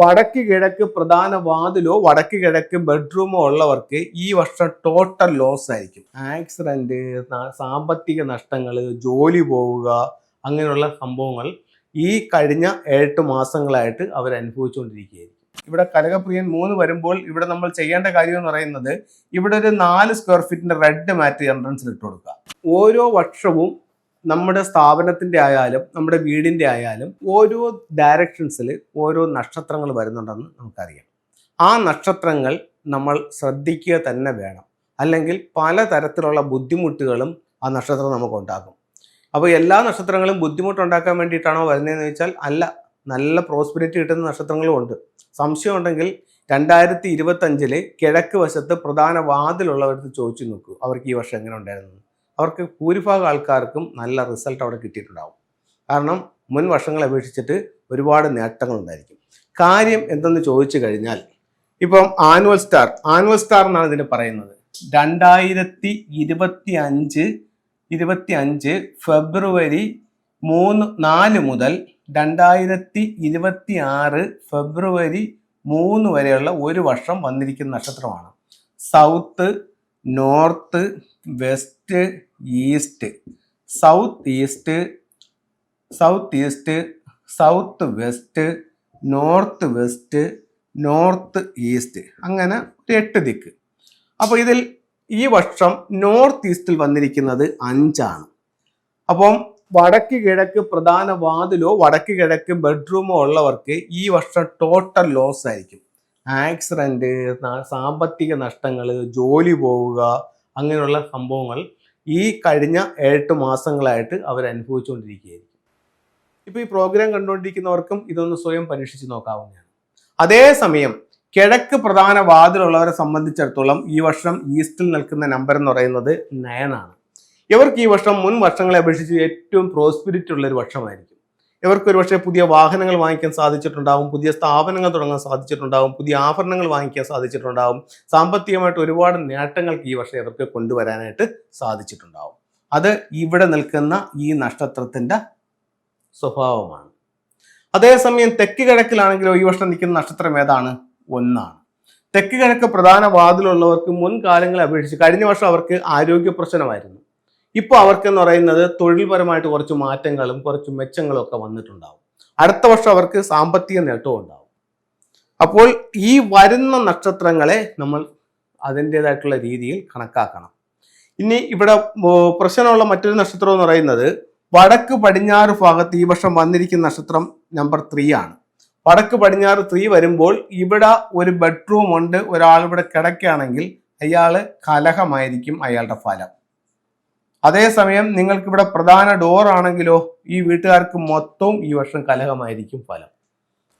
വടക്ക് കിഴക്ക് പ്രധാന വാതിലോ വടക്ക് കിഴക്ക് ബെഡ്റൂമോ ഉള്ളവർക്ക് ഈ വർഷം ടോട്ടൽ ലോസ് ആയിരിക്കും. ആക്സിഡന്റ് സാമ്പത്തിക നഷ്ടങ്ങൾ ജോലി പോവുക അങ്ങനെയുള്ള സംഭവങ്ങൾ ഈ കഴിഞ്ഞ എട്ട് മാസങ്ങളായിട്ട് അവർ അനുഭവിച്ചുകൊണ്ടിരിക്കുകയായിരിക്കും. ഇവിടെ കനകപ്രിയൻ മൂന്ന് വരുമ്പോൾ ഇവിടെ നമ്മൾ ചെയ്യേണ്ട കാര്യം എന്ന് പറയുന്നത് ഇവിടെ ഒരു നാല് സ്ക്വയർ ഫീറ്റിന്റെ റെഡ് മാറ്റ് എൻട്രൻസിൽ ഇട്ട് കൊടുക്കുക. ഓരോ വർഷവും നമ്മുടെ സ്ഥാപനത്തിന്റെ ആയാലും നമ്മുടെ വീടിന്റെ ആയാലും ഓരോ ഡയറക്ഷൻസിൽ ഓരോ നക്ഷത്രങ്ങൾ വരുന്നുണ്ടെന്ന് നമുക്കറിയാം. ആ നക്ഷത്രങ്ങൾ നമ്മൾ ശ്രദ്ധിക്കുക തന്നെ വേണം. അല്ലെങ്കിൽ പലതരത്തിലുള്ള ബുദ്ധിമുട്ടുകളും ആ നക്ഷത്രം നമുക്ക് ഉണ്ടാകും അപ്പോൾ എല്ലാ നക്ഷത്രങ്ങളും ബുദ്ധിമുട്ടുണ്ടാക്കാൻ വേണ്ടിയിട്ടാണോ വരുന്നതെന്ന് വെച്ചാൽ അല്ല നല്ല പ്രോസ്പിരിറ്റി കിട്ടുന്ന നക്ഷത്രങ്ങളും ഉണ്ട്. സംശയം ഉണ്ടെങ്കിൽ രണ്ടായിരത്തി ഇരുപത്തഞ്ചിൽ കിഴക്ക് വശത്ത് പ്രധാന വാതിലുള്ളവർക്ക് ചോദിച്ചു നോക്കൂ അവർക്ക് ഈ വർഷം എങ്ങനെ ഉണ്ടായിരുന്നു? അവർക്ക് ഭൂരിഭാഗം ആൾക്കാർക്കും നല്ല റിസൾട്ട് അവിടെ കിട്ടിയിട്ടുണ്ടാവും. കാരണം മുൻ വർഷങ്ങളെ അപേക്ഷിച്ചിട്ട് ഒരുപാട് നേട്ടങ്ങളുണ്ടായിരിക്കും കാര്യം എന്തെന്ന് ചോദിച്ചു കഴിഞ്ഞാൽ ഇപ്പം ആനുവൽ സ്റ്റാർ ആനുവൽ സ്റ്റാർ എന്നാണ് ഇതിന് പറയുന്നത്. രണ്ടായിരത്തി ഇരുപത്തി അഞ്ച് ഇരുപത്തി അഞ്ച് ഫെബ്രുവരി മൂന്ന് നാല് മുതൽ രണ്ടായിരത്തി ഇരുപത്തി ആറ് ഫെബ്രുവരി മൂന്ന് വരെയുള്ള ഒരു വർഷം വന്നിരിക്കുന്ന നക്ഷത്രമാണ്. South north west east south east south east south west north west north east. അങ്ങനെ ഒരു എട്ട് ദിക്ക്. അപ്പോൾ ഇതിൽ ഈ വർഷം നോർത്ത് ഈസ്റ്റിൽ വന്നിരിക്കുന്നത് അഞ്ചാണ്. അപ്പം വടക്ക് കിഴക്ക് പ്രധാന വാതിലോ വടക്ക് കിഴക്ക് ബെഡ്റൂമോ ഉള്ളവർക്ക് ഈ വർഷം ടോട്ടൽ ലോസ് ആയിരിക്കും. ആക്സിഡന്റ് സാമ്പത്തിക നഷ്ടങ്ങൾ ജോലി പോവുക അങ്ങനെയുള്ള സംഭവങ്ങൾ ഈ കഴിഞ്ഞ എട്ട് മാസങ്ങളായിട്ട് അവർ അനുഭവിച്ചുകൊണ്ടിരിക്കുകയായിരിക്കും. ഇപ്പോൾ ഈ പ്രോഗ്രാം കണ്ടുകൊണ്ടിരിക്കുന്നവർക്കും ഇതൊന്ന് സ്വയം പരീക്ഷിച്ച് നോക്കാവുന്നതാണ്. അതേസമയം കിഴക്ക് പ്രധാന വാതിലുള്ളവരെ സംബന്ധിച്ചിടത്തോളം ഈ വർഷം ഈസ്റ്റിൽ നിൽക്കുന്ന നമ്പർ എന്ന് പറയുന്നത് നയനാണ്. ഇവർക്ക് ഈ വർഷം മുൻ വർഷങ്ങളെ അപേക്ഷിച്ച് ഏറ്റവും പ്രോസ്പിരിറ്റി ഉള്ള ഒരു വർഷമായിരിക്കും. ഇവർക്ക് ഒരുപക്ഷെ പുതിയ വാഹനങ്ങൾ വാങ്ങിക്കാൻ സാധിച്ചിട്ടുണ്ടാവും പുതിയ സ്ഥാപനങ്ങൾ തുടങ്ങാൻ സാധിച്ചിട്ടുണ്ടാവും പുതിയ ആഭരണങ്ങൾ വാങ്ങിക്കാൻ സാധിച്ചിട്ടുണ്ടാവും. സാമ്പത്തികമായിട്ട് ഒരുപാട് നേട്ടങ്ങൾക്ക് ഈ വർഷം ഇവർക്ക് കൊണ്ടുവരാനായിട്ട് സാധിച്ചിട്ടുണ്ടാവും. അത് ഇവിടെ നിൽക്കുന്ന ഈ നക്ഷത്രത്തിന്റെ സ്വഭാവമാണ്. അതേസമയം തെക്ക് കിഴക്കിലാണെങ്കിലോ ഈ വർഷം നിൽക്കുന്ന നക്ഷത്രം ഏതാണ്? ഒന്നാണ്. തെക്ക് കിഴക്ക് പ്രധാന വാതിലുള്ളവർക്ക് മുൻകാലങ്ങളെ അപേക്ഷിച്ച് കഴിഞ്ഞ വർഷം അവർക്ക് ആരോഗ്യ പ്രശ്നമായിരുന്നു ഇപ്പോൾ അവർക്കെന്ന് പറയുന്നത് തൊഴിൽപരമായിട്ട് കുറച്ച് മാറ്റങ്ങളും കുറച്ച് മെച്ചങ്ങളും ഒക്കെ വന്നിട്ടുണ്ടാവും. അടുത്ത വർഷം അവർക്ക് സാമ്പത്തിക നേട്ടവും ഉണ്ടാവും. അപ്പോൾ ഈ വരുന്ന നക്ഷത്രങ്ങളെ നമ്മൾ അതിന്റെതായിട്ടുള്ള രീതിയിൽ കണക്കാക്കണം. ഇനി ഇവിടെ പ്രശ്നമുള്ള മറ്റൊരു നക്ഷത്രം എന്ന് പറയുന്നത് വടക്ക് പടിഞ്ഞാറ് ഭാഗത്ത് ഈ വർഷം വന്നിരിക്കുന്ന നക്ഷത്രം നമ്പർ ത്രീ ആണ്. വടക്ക് പടിഞ്ഞാറ് ത്രീ വരുമ്പോൾ ഇവിടെ ഒരു ബെഡ്റൂം ഉണ്ട് ഒരാൾ ഇവിടെ കിടക്കുകയാണെങ്കിൽ അയാൾ കലഹമായിരിക്കും അയാളുടെ ഫലം. അതേസമയം നിങ്ങൾക്ക് ഇവിടെ പ്രധാന ഡോർ ആണെങ്കിലോ ഈ വീട്ടുകാർക്ക് മൊത്തവും ഈ വർഷം കലഹമായിരിക്കും ഫലം.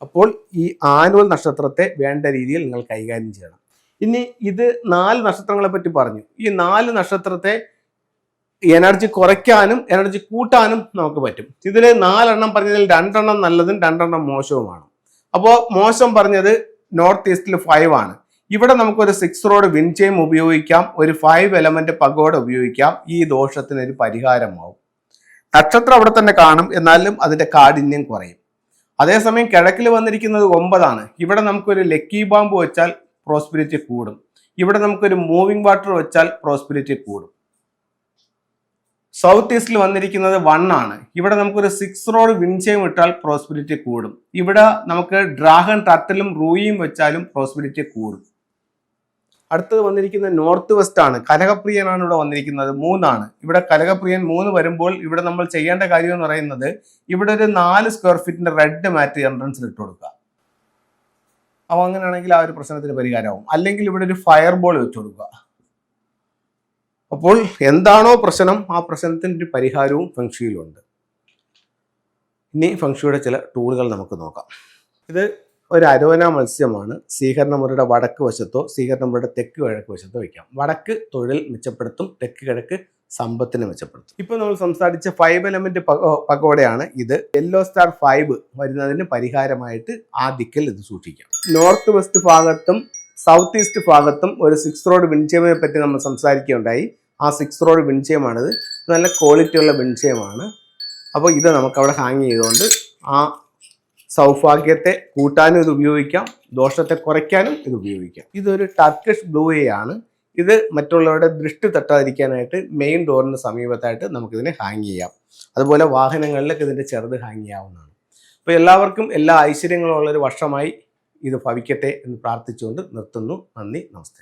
അപ്പോൾ ഈ ആനുവൽ നക്ഷത്രത്തെ വേണ്ട രീതിയിൽ നിങ്ങൾ കൈകാര്യം ചെയ്യണം. ഇനി ഇത് നാല് നക്ഷത്രങ്ങളെ പറ്റി പറഞ്ഞു. ഈ നാല് നക്ഷത്രത്തെ എനർജി കുറയ്ക്കാനും എനർജി കൂട്ടാനും നമുക്ക് പറ്റും. ഇതിൽ നാലെണ്ണം പറഞ്ഞതിൽ രണ്ടെണ്ണം നല്ലതും രണ്ടെണ്ണം മോശവുമാണ്. അപ്പോൾ മോശം പറഞ്ഞത് നോർത്ത് ഈസ്റ്റിൽ ഫൈവ് ആണ്. ഇവിടെ നമുക്കൊരു സിക്സ് റോഡ് വിൻചെയിം ഉപയോഗിക്കാം ഒരു ഫൈവ് എലമെന്റ് പഗോഡ ഉപയോഗിക്കാം ഈ ദോഷത്തിന് ഒരു പരിഹാരമാവും. നക്ഷത്രം അവിടെ തന്നെ കാണും എന്നാലും അതിന്റെ കാഠിന്യം കുറയും. അതേസമയം കിഴക്കിൽ വന്നിരിക്കുന്നത് ഒമ്പതാണ്. ഇവിടെ നമുക്കൊരു ലക്കി ബാമ്പ് വെച്ചാൽ പ്രോസ്പിരിറ്റി കൂടും. ഇവിടെ നമുക്കൊരു മൂവിംഗ് വാട്ടർ വെച്ചാൽ പ്രോസ്പിരിറ്റി കൂടും. സൗത്ത് ഈസ്റ്റിൽ വന്നിരിക്കുന്നത് വൺ ആണ്. ഇവിടെ നമുക്കൊരു സിക്സ് റോഡ് വിൻചെയും ഇട്ടാൽ പ്രോസ്പിരിറ്റി കൂടും. ഇവിടെ നമുക്ക് ഡ്രാഗൺ ടർട്ടിലും റൂയിയും വെച്ചാലും പ്രോസ്പിരിറ്റി കൂടും. അടുത്തത് വന്നിരിക്കുന്നത് നോർത്ത് വെസ്റ്റ് ആണ്. കനകപ്രിയനാണ് ഇവിടെ വന്നിരിക്കുന്നത്. മൂന്നാണ്. ഇവിടെ കലകപ്രിയൻ മൂന്ന് വരുമ്പോൾ ഇവിടെ നമ്മൾ ചെയ്യേണ്ട കാര്യം എന്ന് പറയുന്നത് ഇവിടെ ഒരു നാല് സ്ക്വയർ ഫീറ്റിന്റെ റെഡ് മാറ്റ് എൻട്രൻസിൽ ഇട്ട് കൊടുക്കുക. അപ്പോൾ അങ്ങനെയാണെങ്കിൽ ആ ഒരു പ്രശ്നത്തിന് പരിഹാരമാവും. അല്ലെങ്കിൽ ഇവിടെ ഒരു ഫയർ ബോൾ വെച്ച് കൊടുക്കുക. അപ്പോൾ എന്താണോ പ്രശ്നം ആ പ്രശ്നത്തിന് ഒരു പരിഹാരവും ഫംഗ്ഷയിലുണ്ട് ഇനി ഫംഗ്ഷയുടെ ചില ടൂളുകൾ നമുക്ക് നോക്കാം. ഇത് ഒരു അരോന മത്സ്യമാണ്. സ്വീകരണമുറിയുടെ വടക്ക് വശത്തോ സ്വീകരണമുറിയുടെ തെക്ക് കിഴക്ക് വശത്തോ വയ്ക്കാം. വടക്ക് തൊഴിൽ മെച്ചപ്പെടുത്തും തെക്ക് കിഴക്ക് സമ്പത്തിനെ മെച്ചപ്പെടുത്തും. ഇപ്പൊ നമ്മൾ സംസാരിച്ച ഫൈവ് എലമെന്റ് പകോടയാണ് ഇത്. യെല്ലോ സ്റ്റാർ ഫൈവ് വരുന്നതിന് പരിഹാരമായിട്ട് ആ ദിക്കിൽ ഇത് സൂക്ഷിക്കാം. നോർത്ത് വെസ്റ്റ് ഭാഗത്തും സൗത്ത് ഈസ്റ്റ് ഭാഗത്തും ഒരു സിക്സ് റോഡ് വിൻചയമിനെ പറ്റി നമ്മൾ സംസാരിക്കുകയുണ്ടായി. ആ സിക്സ് റോഡ് വിൻചയമാണിത് നല്ല ക്വാളിറ്റിയുള്ള വിൻചയമാണ് അപ്പോൾ ഇത് നമുക്ക് അവിടെ ഹാങ് ചെയ്തുകൊണ്ട് ആ സൗഭാഗ്യത്തെ കൂട്ടാനും ഇത് ഉപയോഗിക്കാം ദോഷത്തെ കുറയ്ക്കാനും ഇത് ഉപയോഗിക്കാം. ഇതൊരു ടർക്കിഷ് ബ്ലൂയെ ആണ്. ഇത് മറ്റുള്ളവരുടെ ദൃഷ്ടി തട്ടാതിരിക്കാനായിട്ട് മെയിൻ ഡോറിന് സമീപത്തായിട്ട് നമുക്കിതിനെ ഹാങ് ചെയ്യാം. അതുപോലെ വാഹനങ്ങളിലൊക്കെ ഇതിന്റെ ചെറുത് ഹാങ് ചെയ്യാവുന്നതാണ്. അപ്പോൾ എല്ലാവർക്കും എല്ലാ ഐശ്വര്യങ്ങളും ഉള്ളൊരു വർഷമായി ഇത് ഭവിക്കട്ടെ എന്ന് പ്രാർത്ഥിച്ചുകൊണ്ട് നിർത്തുന്നു. നന്ദി നമസ്തേ.